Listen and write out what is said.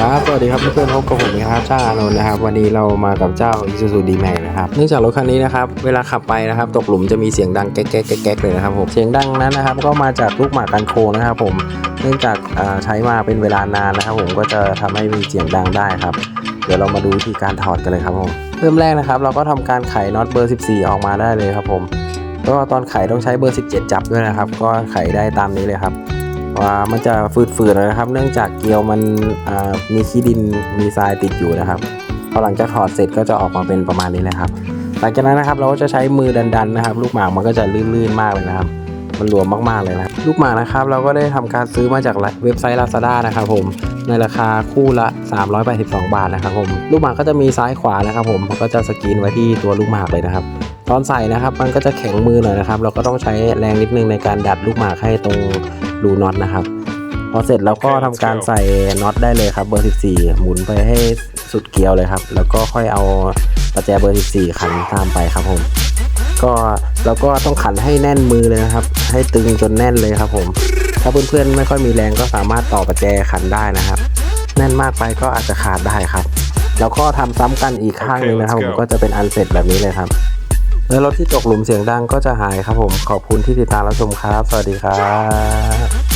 ครับ สวัสดีครับเพื่อนๆพบกับผมนะครับช่าอานนท์นะครับ วันนี้เรามากับเจ้า Isuzu D-Max นะครับ เนื่องจากรถคันนี้นะครับ เวลาขับไปนะครับ ตกหลุมจะมีเสียงดังแก๊กแก๊กแก๊กเลยนะครับผม เสียงดังนั้นนะครับ ก็มาจากลูกหมากกันโคนะครับผม เนื่องจากใช้มาเป็นเวลานานนะครับ ผมก็จะทำให้มีเสียงดังได้ครับ เดี๋ยวเรามาดูวิธีการถอดกันเลยครับผม เริ่มแรกนะครับ เราก็ทำการไขน็อตเบอร์ 14 ออกมาได้เลยครับผม ก็ตอนไขต้องใช้เบอร์ 17 จับด้วยนะครับ ก็ไขได้ตามนี้เลยครับ มันจะฝืดๆหน่อยนะครับ เนื่องจากเกลียวมันมีขี้ดินมีทรายติดอยู่นะครับพอหลังจากถอดเสร็จก็จะออกมาเป็นประมาณนี้เลยครับ หลังจากนั้นนะครับเราก็จะใช้มือดันๆนะครับ ลูกหมากมันก็จะลื่นๆมากเลยนะครับ มันรวมมากๆเลยนะลูกหมากนะครับ เราก็ได้ทำการซื้อมาจากเว็บไซต์ Lazada นะครับผมในราคาคู่ละ 382 บาทนะครับผมลูกหมากก็จะมีซ้ายขวานะครับ ผมมันก็จะสกรีนไว้ที่ตัวลูกหมากเลยนะครับ ตอนใส่นะครับ มันก็จะแข็งมือหน่อยนะครับ เราก็ต้องใช้แรงนิดนึงในการดัดลูกหมากให้ตรง รูน็อตนะครับ พอเสร็จเราก็ทำการใส่น็อตได้เลยครับเบอร์ 14 หมุนไปให้สุดเกลียวเลยครับ แล้วก็ค่อยเอาประแจเบอร์ 14 ขันตามไปครับผม ก็เราก็ต้องขันให้แน่นมือเลยนะครับ ให้ตึงจนแน่นเลยครับผม ถ้าเพื่อนๆไม่ค่อยมีแรงก็สามารถต่อประแจขันได้นะครับ แน่นมากไปก็อาจจะขาดได้ครับ แล้วก็ทำซ้ำกันอีกข้างหนึงนะครับผมก็จะเป็นอันเสร็จแบบนี้เลยครับ แล้วรถที่ตกหลุมเสียงดังก็จะหายครับผม ขอบคุณที่ติดตามรับชมครับ สวัสดีครับ